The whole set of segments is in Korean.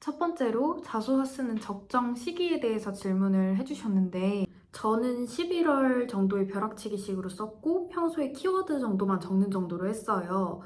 첫 번째로 자소서 쓰는 적정 시기에 대해서 질문을 해주셨는데 저는 11월 정도의 벼락치기 식으로 썼고 평소에 키워드 정도만 적는 정도로 했어요.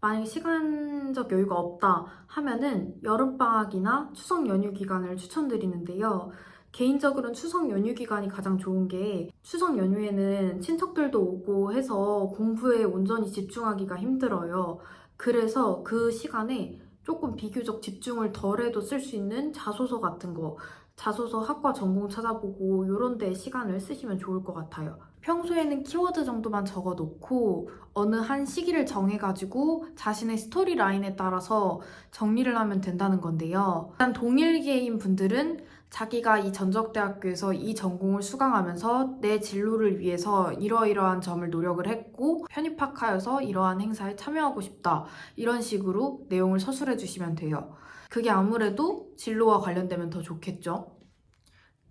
만약 시간적 여유가 없다 하면은 여름방학이나 추석 연휴 기간을 추천드리는데요. 개인적으로는 추석 연휴 기간이 가장 좋은 게 추석 연휴에는 친척들도 오고 해서 공부에 온전히 집중하기가 힘들어요. 그래서 그 시간에 조금 비교적 집중을 덜해도 쓸 수 있는 자소서 같은 거, 자소서 학과 전공 찾아보고 이런 데 시간을 쓰시면 좋을 것 같아요. 평소에는 키워드 정도만 적어 놓고 어느 한 시기를 정해가지고 자신의 스토리 라인에 따라서 정리를 하면 된다는 건데요. 일단 동일 계인 분들은 자기가 이 전적대학교에서 이 전공을 수강하면서 내 진로를 위해서 이러이러한 점을 노력을 했고 편입학하여서 이러한 행사에 참여하고 싶다. 이런 식으로 내용을 서술해 주시면 돼요. 그게 아무래도 진로와 관련되면 더 좋겠죠.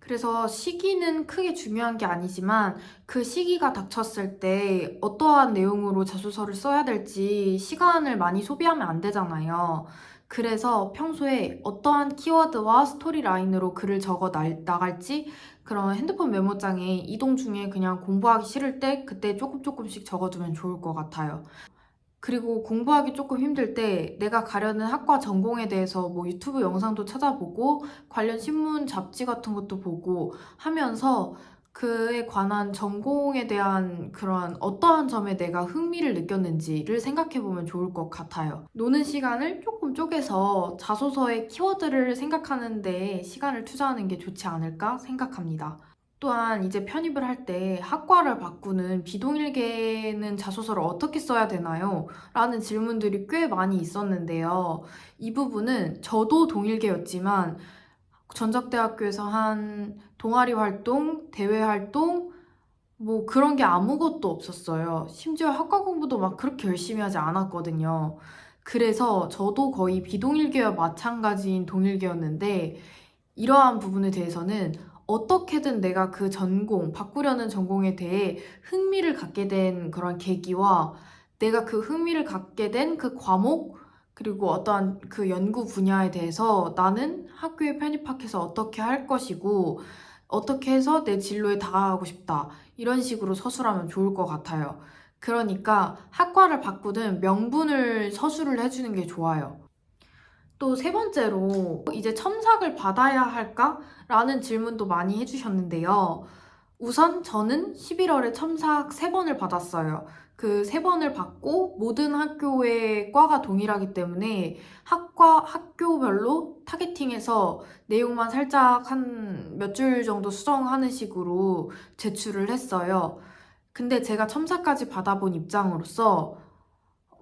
그래서 시기는 크게 중요한 게 아니지만 그 시기가 닥쳤을 때 어떠한 내용으로 자소서를 써야 될지 시간을 많이 소비하면 안 되잖아요. 그래서 평소에 어떠한 키워드와 스토리 라인으로 글을 적어 날- 나갈지 그런 핸드폰 메모장에 이동 중에 그냥 공부하기 싫을 때 그때 조금 조금씩 적어두면 좋을 것 같아요. 그리고 공부하기 조금 힘들 때 내가 가려는 학과 전공에 대해서 뭐 유튜브 영상도 찾아보고 관련 신문 잡지 같은 것도 보고 하면서 그에 관한 전공에 대한 그런 어떠한 점에 내가 흥미를 느꼈는지를 생각해 보면 좋을 것 같아요. 노는 시간을 조금 쪼개서 자소서의 키워드를 생각하는데 시간을 투자하는 게 좋지 않을까 생각합니다. 또한 이제 편입을 할 때 학과를 바꾸는 비동일계는 자소서를 어떻게 써야 되나요? 라는 질문들이 꽤 많이 있었는데요. 이 부분은 저도 동일계였지만 전적대학교에서 한 동아리 활동, 대외 활동, 뭐 그런 게 아무것도 없었어요. 심지어 학과 공부도 막 그렇게 열심히 하지 않았거든요. 그래서 저도 거의 비동일계와 마찬가지인 동일계였는데 이러한 부분에 대해서는 어떻게든 내가 그 전공, 바꾸려는 전공에 대해 흥미를 갖게 된 그런 계기와 내가 그 흥미를 갖게 된 그 과목, 그리고 어떠한 그 연구 분야에 대해서 나는 학교에 편입학해서 어떻게 할 것이고, 어떻게 해서 내 진로에 다가가고 싶다. 이런 식으로 서술하면 좋을 것 같아요. 그러니까 학과를 바꾸든 명분을 서술을 해주는 게 좋아요. 또 세 번째로 이제 첨삭을 받아야 할까? 라는 질문도 많이 해주셨는데요. 우선 저는 11월에 첨삭 3번을 받았어요. 그 3번을 받고 모든 학교의 과가 동일하기 때문에 학과, 학교별로 타겟팅해서 내용만 살짝 한 몇 줄 정도 수정하는 식으로 제출을 했어요. 근데 제가 첨삭까지 받아본 입장으로서,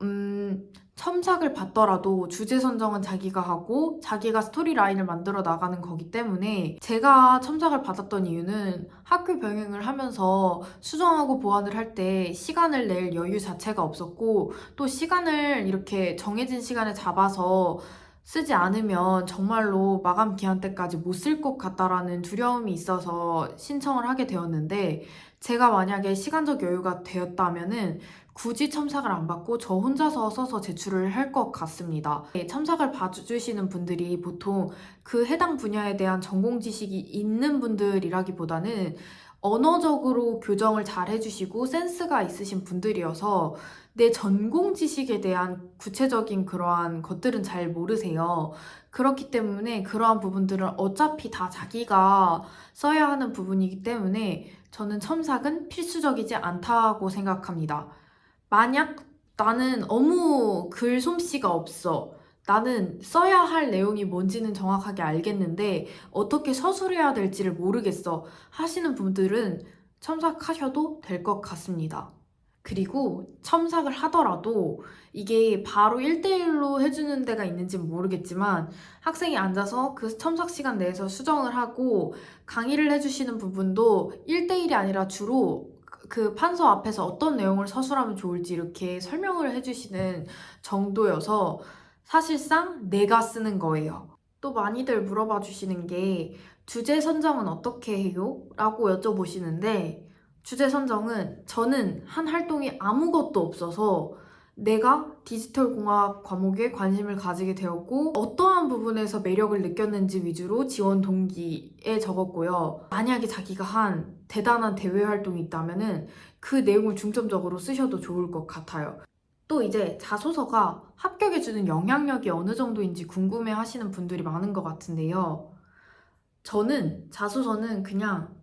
음, 첨삭을 받더라도 주제 선정은 자기가 하고 자기가 스토리 라인을 만들어 나가는 거기 때문에 제가 첨삭을 받았던 이유는 학교 병행을 하면서 수정하고 보완을 할 때 시간을 낼 여유 자체가 없었고 또 시간을 이렇게 정해진 시간에 잡아서 쓰지 않으면 정말로 마감 기한 때까지 못 쓸 것 같다라는 두려움이 있어서 신청을 하게 되었는데 제가 만약에 시간적 여유가 되었다면은 굳이 첨삭을 안 받고 저 혼자서 써서 제출을 할 것 같습니다. 네, 첨삭을 봐주시는 분들이 보통 그 해당 분야에 대한 전공 지식이 있는 분들이라기보다는 언어적으로 교정을 잘 해주시고 센스가 있으신 분들이어서 내 전공 지식에 대한 구체적인 그러한 것들은 잘 모르세요. 그렇기 때문에 그러한 부분들은 어차피 다 자기가 써야 하는 부분이기 때문에 저는 첨삭은 필수적이지 않다고 생각합니다. 만약 나는 너무 글 솜씨가 없어. 나는 써야 할 내용이 뭔지는 정확하게 알겠는데 어떻게 서술해야 될지를 모르겠어. 하시는 분들은 첨삭하셔도 될 것 같습니다. 그리고 첨삭을 하더라도 이게 바로 1대1로 해주는 데가 있는지 모르겠지만 학생이 앉아서 그 첨삭 시간 내에서 수정을 하고 강의를 해주시는 부분도 1대1이 아니라 주로 그 판서 앞에서 어떤 내용을 서술하면 좋을지 이렇게 설명을 해주시는 정도여서 사실상 내가 쓰는 거예요. 또 많이들 물어봐 주시는 게 주제 선정은 어떻게 해요? 라고 여쭤보시는데 주제 선정은 저는 한 활동이 아무것도 없어서 내가 디지털 공학 과목에 관심을 가지게 되었고 어떠한 부분에서 매력을 느꼈는지 위주로 지원 동기에 적었고요. 만약에 자기가 한 대단한 대외 활동이 있다면은 그 내용을 중점적으로 쓰셔도 좋을 것 같아요. 또 이제 자소서가 합격해주는 영향력이 어느 정도인지 궁금해 하시는 분들이 많은 것 같은데요. 저는 자소서는 그냥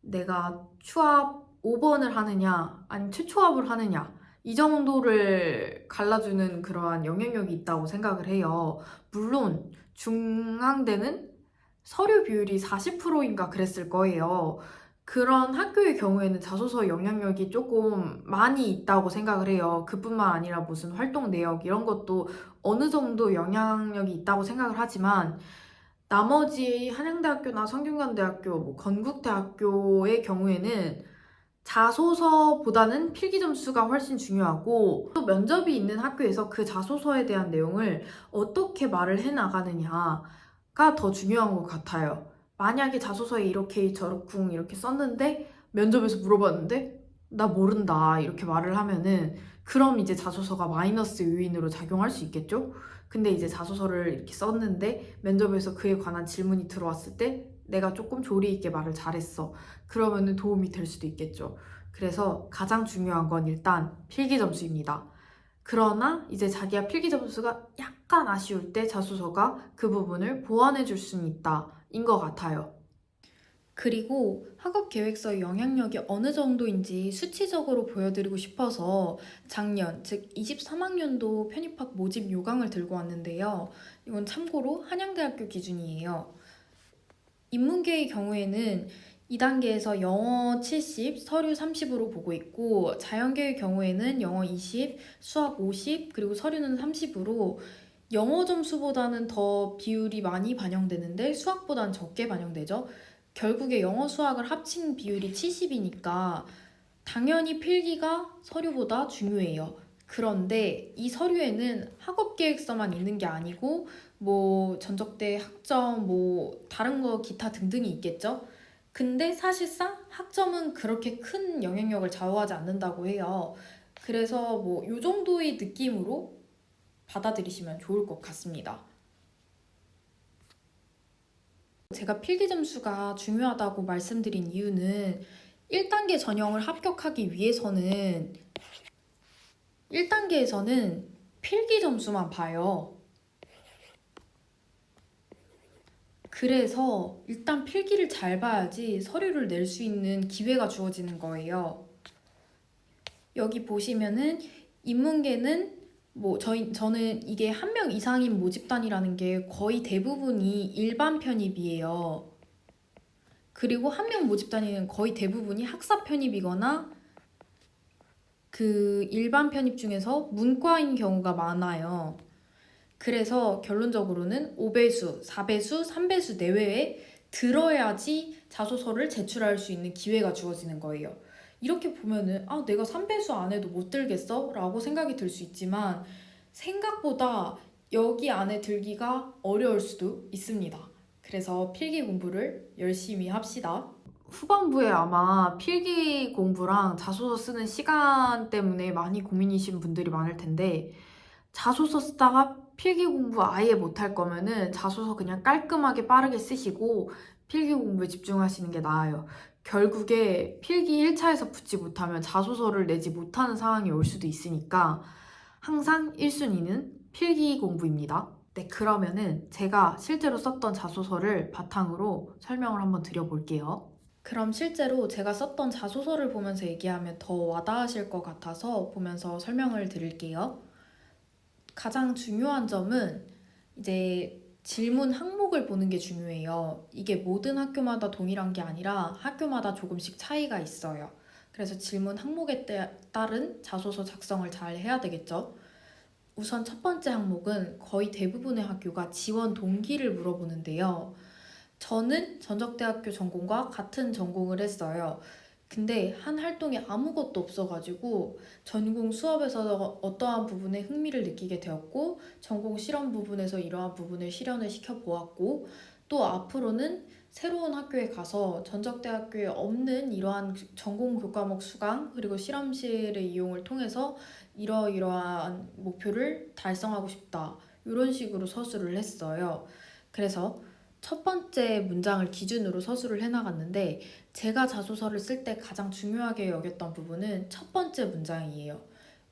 내가 추합 5번을 하느냐, 아니면 최초합을 하느냐, 이 정도를 갈라주는 그러한 영향력이 있다고 생각을 해요. 물론, 중앙대는 서류 비율이 40%인가 그랬을 거예요. 그런 학교의 경우에는 자소서 영향력이 조금 많이 있다고 생각을 해요. 그뿐만 아니라 무슨 활동 내역 이런 것도 어느 정도 영향력이 있다고 생각을 하지만 나머지 한양대학교나 성균관대학교, 뭐 건국대학교의 경우에는 자소서보다는 필기 점수가 훨씬 중요하고 또 면접이 있는 학교에서 그 자소서에 대한 내용을 어떻게 말을 해 나가느냐가 더 중요한 것 같아요. 만약에 자소서에 이렇게 저렇쿵 이렇게 썼는데 면접에서 물어봤는데 나 모른다 이렇게 말을 하면은 그럼 이제 자소서가 마이너스 요인으로 작용할 수 있겠죠? 근데 이제 자소서를 이렇게 썼는데 면접에서 그에 관한 질문이 들어왔을 때 내가 조금 조리 있게 말을 잘했어. 그러면은 도움이 될 수도 있겠죠. 그래서 가장 중요한 건 일단 필기 점수입니다. 그러나 이제 자기가 필기 점수가 약간 아쉬울 때 자소서가 그 부분을 보완해 줄 수는 있다. 인 것 같아요. 그리고 학업 계획서의 영향력이 어느 정도인지 수치적으로 보여드리고 싶어서 작년, 즉 23학년도 편입학 모집 요강을 들고 왔는데요. 이건 참고로 한양대학교 기준이에요. 인문계의 경우에는 2단계에서 영어 70, 서류 30으로 보고 있고 자연계의 경우에는 영어 20, 수학 50, 그리고 서류는 30으로 영어 점수보다는 더 비율이 많이 반영되는데 수학보다는 적게 반영되죠. 결국에 영어 수학을 합친 비율이 70이니까 당연히 필기가 서류보다 중요해요. 그런데 이 서류에는 학업 계획서만 있는 게 아니고 뭐 전적대 학점 뭐 다른 거 기타 등등이 있겠죠. 근데 사실상 학점은 그렇게 큰 영향력을 좌우하지 않는다고 해요. 그래서 뭐 요 정도의 느낌으로 받아들이시면 좋을 것 같습니다. 제가 필기 점수가 중요하다고 말씀드린 이유는 1단계 전형을 합격하기 위해서는 1단계에서는 필기 점수만 봐요. 그래서 일단 필기를 잘 봐야지 서류를 낼 수 있는 기회가 주어지는 거예요. 여기 보시면은 인문계는 뭐 저희 저는 이게 한 명 이상인 모집단이라는 게 거의 대부분이 일반 편입이에요. 그리고 한 명 모집단위는 거의 대부분이 학사 편입이거나 그 일반 편입 중에서 문과인 경우가 많아요. 그래서 결론적으로는 5배수, 4배수, 3배수 내외에 들어야지 자소서를 제출할 수 있는 기회가 주어지는 거예요. 이렇게 보면은 아 내가 3배수 안에도 못 들겠어? 라고 생각이 들 수 있지만 생각보다 여기 안에 들기가 어려울 수도 있습니다. 그래서 필기 공부를 열심히 합시다. 후반부에 아마 필기 공부랑 자소서 쓰는 시간 때문에 많이 고민이신 분들이 많을 텐데 자소서 쓰다가 필기 공부 아예 못할 거면은 자소서 그냥 깔끔하게 빠르게 쓰시고 필기 공부에 집중하시는 게 나아요. 결국에 필기 1차에서 붙지 못하면 자소서를 내지 못하는 상황이 올 수도 있으니까 항상 1순위는 필기 공부입니다. 네, 그러면은 제가 실제로 썼던 자소서를 바탕으로 설명을 한번 드려볼게요. 그럼 실제로 제가 썼던 자소서를 보면서 얘기하면 더 와닿으실 것 같아서 보면서 설명을 드릴게요. 가장 중요한 점은 이제 질문 항목을 보는 게 중요해요. 이게 모든 학교마다 동일한 게 아니라 학교마다 조금씩 차이가 있어요. 그래서 질문 항목에 따른 자소서 작성을 잘 해야 되겠죠. 우선 첫 번째 항목은 거의 대부분의 학교가 지원 동기를 물어보는데요. 저는 전적대학교 전공과 같은 전공을 했어요. 근데 한 활동이 아무것도 없어가지고 전공 수업에서 어떠한 부분에 흥미를 느끼게 되었고 전공 실험 부분에서 이러한 부분을 실현을 시켜 보았고 또 앞으로는 새로운 학교에 가서 전적대학교에 없는 이러한 전공 교과목 수강 그리고 실험실의 이용을 통해서 이러이러한 목표를 달성하고 싶다. 이런 식으로 서술을 했어요. 그래서 첫 번째 문장을 기준으로 서술을 해나갔는데 제가 자소서를 쓸 때 가장 중요하게 여겼던 부분은 첫 번째 문장이에요.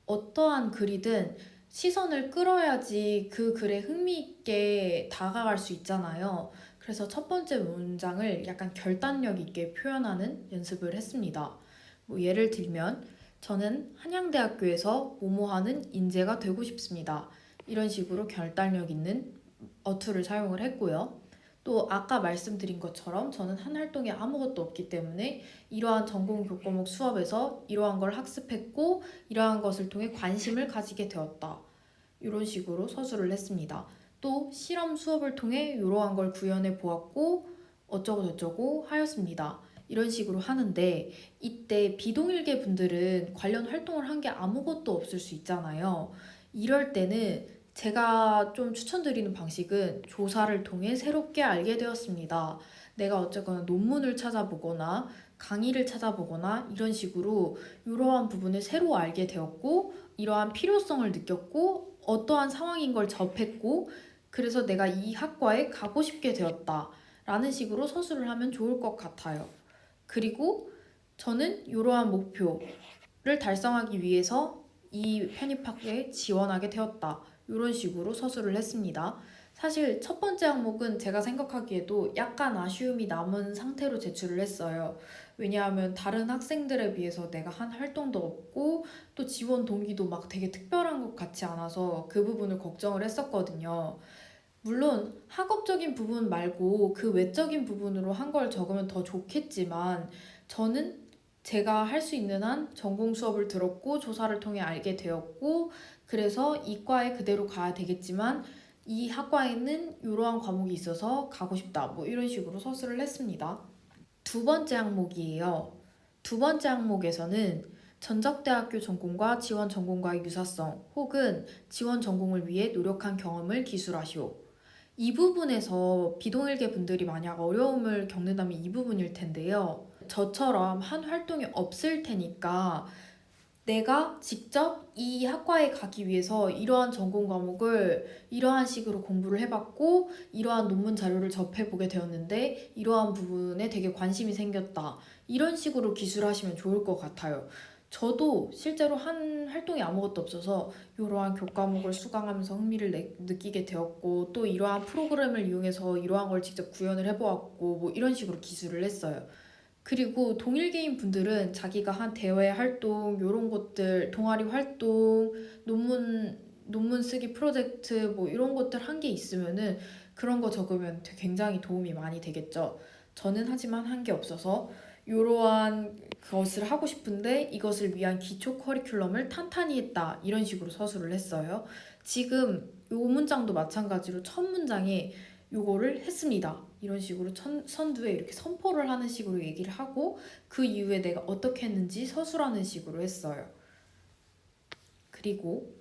어떠한 글이든 시선을 끌어야지 그 글에 흥미있게 다가갈 수 있잖아요. 그래서 첫 번째 문장을 약간 결단력 있게 표현하는 연습을 했습니다. 뭐 예를 들면 저는 한양대학교에서 모모하는 인재가 되고 싶습니다. 이런 식으로 결단력 있는 어투를 사용을 했고요. 또 아까 말씀드린 것처럼 저는 한 활동에 아무것도 없기 때문에 이러한 전공 교과목 수업에서 이러한 걸 학습했고 이러한 것을 통해 관심을 가지게 되었다. 이런 식으로 서술을 했습니다. 또 실험 수업을 통해 이러한 걸 구현해 보았고 어쩌고 저쩌고 하였습니다. 이런 식으로 하는데 이때 비동일계 분들은 관련 활동을 한 게 아무것도 없을 수 있잖아요. 이럴 때는 제가 좀 추천드리는 방식은 조사를 통해 새롭게 알게 되었습니다. 내가 어쨌거나 논문을 찾아보거나 강의를 찾아보거나 이런 식으로 이러한 부분을 새로 알게 되었고 이러한 필요성을 느꼈고 어떠한 상황인 걸 접했고 그래서 내가 이 학과에 가고 싶게 되었다. 라는 식으로 서술을 하면 좋을 것 같아요. 그리고 저는 이러한 목표를 달성하기 위해서 이 편입학에 지원하게 되었다. 이런 식으로 서술을 했습니다. 사실 첫 번째 항목은 제가 생각하기에도 약간 아쉬움이 남은 상태로 제출을 했어요. 왜냐하면 다른 학생들에 비해서 내가 한 활동도 없고 또 지원 동기도 막 되게 특별한 것 같지 않아서 그 부분을 걱정을 했었거든요. 물론 학업적인 부분 말고 그 외적인 부분으로 한 걸 적으면 더 좋겠지만 저는 제가 할 수 있는 한 전공 수업을 들었고 조사를 통해 알게 되었고 그래서 이과에 그대로 가야 되겠지만 이 학과에는 이러한 과목이 있어서 가고 싶다. 뭐 이런 식으로 서술을 했습니다. 두 번째 항목이에요. 두 번째 항목에서는 전적대학교 전공과 지원 전공과의 유사성 혹은 지원 전공을 위해 노력한 경험을 기술하시오. 이 부분에서 비동일계 분들이 만약 어려움을 겪는다면 이 부분일 텐데요. 저처럼 한 활동이 없을 테니까 내가 직접 이 학과에 가기 위해서 이러한 전공 과목을 이러한 식으로 공부를 해봤고 이러한 논문 자료를 접해보게 되었는데 이러한 부분에 되게 관심이 생겼다. 이런 식으로 기술하시면 좋을 것 같아요. 저도 실제로 한 활동이 아무것도 없어서 이러한 교과목을 수강하면서 흥미를 내- 느끼게 되었고 또 이러한 프로그램을 이용해서 이러한 걸 직접 구현을 해보았고 뭐 이런 식으로 기술을 했어요. 그리고 동일계인 분들은 자기가 한 대외 활동 이런 것들 동아리 활동 논문 논문 쓰기 프로젝트 뭐 이런 것들 한 게 있으면은 그런 거 적으면 되- 굉장히 도움이 많이 되겠죠. 저는 하지만 한 게 없어서 이러한 것을 하고 싶은데 이것을 위한 기초 커리큘럼을 탄탄히 했다 이런 식으로 서술을 했어요. 지금 요 문장도 마찬가지로 첫 문장에 요거를 했습니다. 이런 식으로 천, 선두에 이렇게 선포를 하는 식으로 얘기를 하고 그 이후에 내가 어떻게 했는지 서술하는 식으로 했어요. 그리고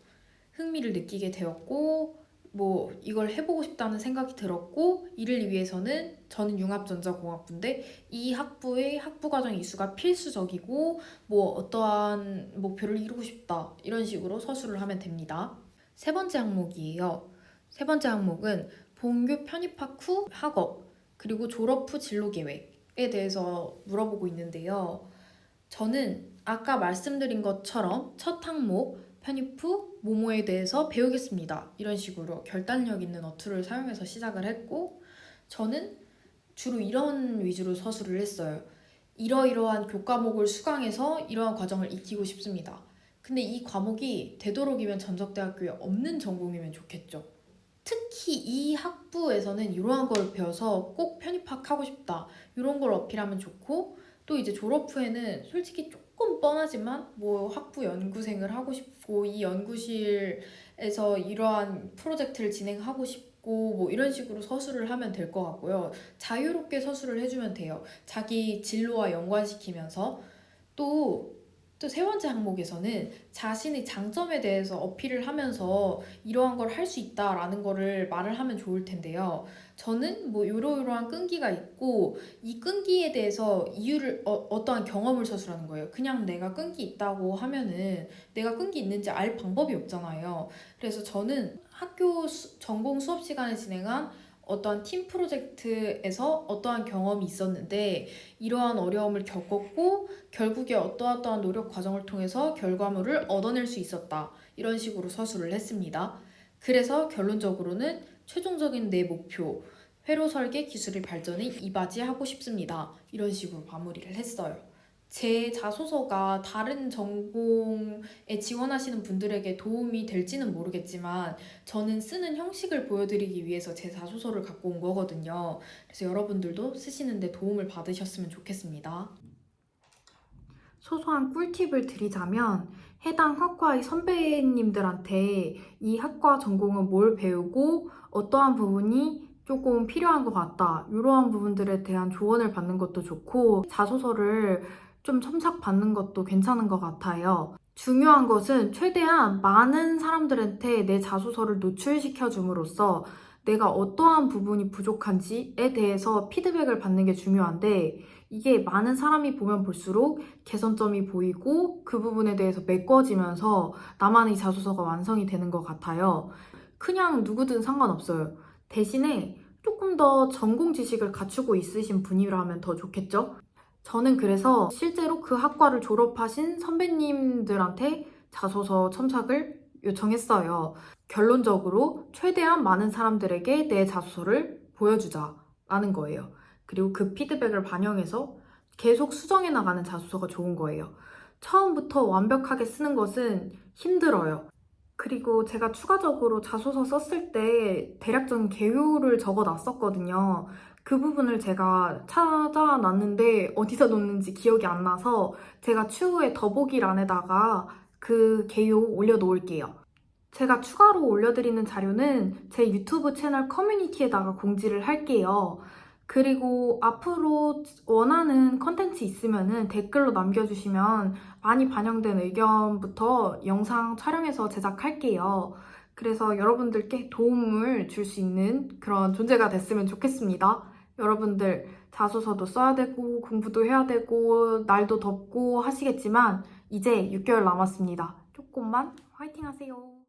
흥미를 느끼게 되었고 뭐 이걸 해보고 싶다는 생각이 들었고 이를 위해서는 저는 융합전자공학부인데 이 학부의 학부 과정 이수가 필수적이고 뭐 어떠한 목표를 이루고 싶다 이런 식으로 서술을 하면 됩니다. 세 번째 항목이에요. 세 번째 항목은 본교 편입학 후 학업 그리고 졸업 후 진로 계획에 대해서 물어보고 있는데요. 저는 아까 말씀드린 것처럼 첫 항목 편입 후 모모에 대해서 배우겠습니다. 이런 식으로 결단력 있는 어투를 사용해서 시작을 했고 저는 주로 이런 위주로 서술을 했어요. 이러이러한 교과목을 수강해서 이러한 과정을 익히고 싶습니다. 근데 이 과목이 되도록이면 전적대학교에 없는 전공이면 좋겠죠. 특히 이 학부에서는 이러한 걸 배워서 꼭 편입학하고 싶다. 이런 걸 어필하면 좋고 또 이제 졸업 후에는 솔직히 조금 뻔하지만 뭐 학부 연구생을 하고 싶고 이 연구실에서 이러한 프로젝트를 진행하고 싶고 뭐 이런 식으로 서술을 하면 될 것 같고요. 자유롭게 서술을 해주면 돼요. 자기 진로와 연관시키면서 또 또 세 번째 항목에서는 자신의 장점에 대해서 어필을 하면서 이러한 걸 할 수 있다라는 거를 말을 하면 좋을 텐데요. 저는 뭐 이러이러한 끈기가 있고 이 끈기에 대해서 이유를 어, 어떠한 경험을 서술하는 거예요. 그냥 내가 끈기 있다고 하면은 내가 끈기 있는지 알 방법이 없잖아요. 그래서 저는 학교 수- 전공 수업 시간에 진행한 어떠한 팀 프로젝트에서 어떠한 경험이 있었는데 이러한 어려움을 겪었고 결국에 어떠어떠한 노력 과정을 통해서 결과물을 얻어낼 수 있었다. 이런 식으로 서술을 했습니다. 그래서 결론적으로는 최종적인 내 목표, 회로 설계 기술의 발전에 이바지하고 싶습니다. 이런 식으로 마무리를 했어요. 제 자소서가 다른 전공에 지원하시는 분들에게 도움이 될지는 모르겠지만 저는 쓰는 형식을 보여드리기 위해서 제 자소서를 갖고 온 거거든요. 그래서 여러분들도 쓰시는데 도움을 받으셨으면 좋겠습니다. 소소한 꿀팁을 드리자면 해당 학과의 선배님들한테 이 학과 전공은 뭘 배우고 어떠한 부분이 조금 필요한 것 같다. 이러한 부분들에 대한 조언을 받는 것도 좋고 자소서를 좀 첨삭 받는 것도 괜찮은 것 같아요. 중요한 것은 최대한 많은 사람들한테 내 자소서를 노출시켜 줌으로써 내가 어떠한 부분이 부족한지에 대해서 피드백을 받는 게 중요한데 이게 많은 사람이 보면 볼수록 개선점이 보이고 그 부분에 대해서 메꿔지면서 나만의 자소서가 완성이 되는 것 같아요. 그냥 누구든 상관없어요. 대신에 조금 더 전공 지식을 갖추고 있으신 분이라면 더 좋겠죠? 저는 그래서 실제로 그 학과를 졸업하신 선배님들한테 자소서 첨삭을 요청했어요. 결론적으로 최대한 많은 사람들에게 내 자소서를 보여주자라는 거예요. 그리고 그 피드백을 반영해서 계속 수정해 나가는 자소서가 좋은 거예요. 처음부터 완벽하게 쓰는 것은 힘들어요. 그리고 제가 추가적으로 자소서 썼을 때 대략적인 개요를 적어 놨었거든요. 그 부분을 제가 찾아놨는데 어디다 놓는지 기억이 안 나서 제가 추후에 더보기란에다가 그 개요 올려놓을게요. 제가 추가로 올려드리는 자료는 제 유튜브 채널 커뮤니티에다가 공지를 할게요. 그리고 앞으로 원하는 컨텐츠 있으면은 댓글로 남겨주시면 많이 반영된 의견부터 영상 촬영해서 제작할게요. 그래서 여러분들께 도움을 줄 수 있는 그런 존재가 됐으면 좋겠습니다. 여러분들 자소서도 써야 되고 공부도 해야 되고 날도 덥고 하시겠지만 이제 6개월 남았습니다. 조금만 화이팅 하세요.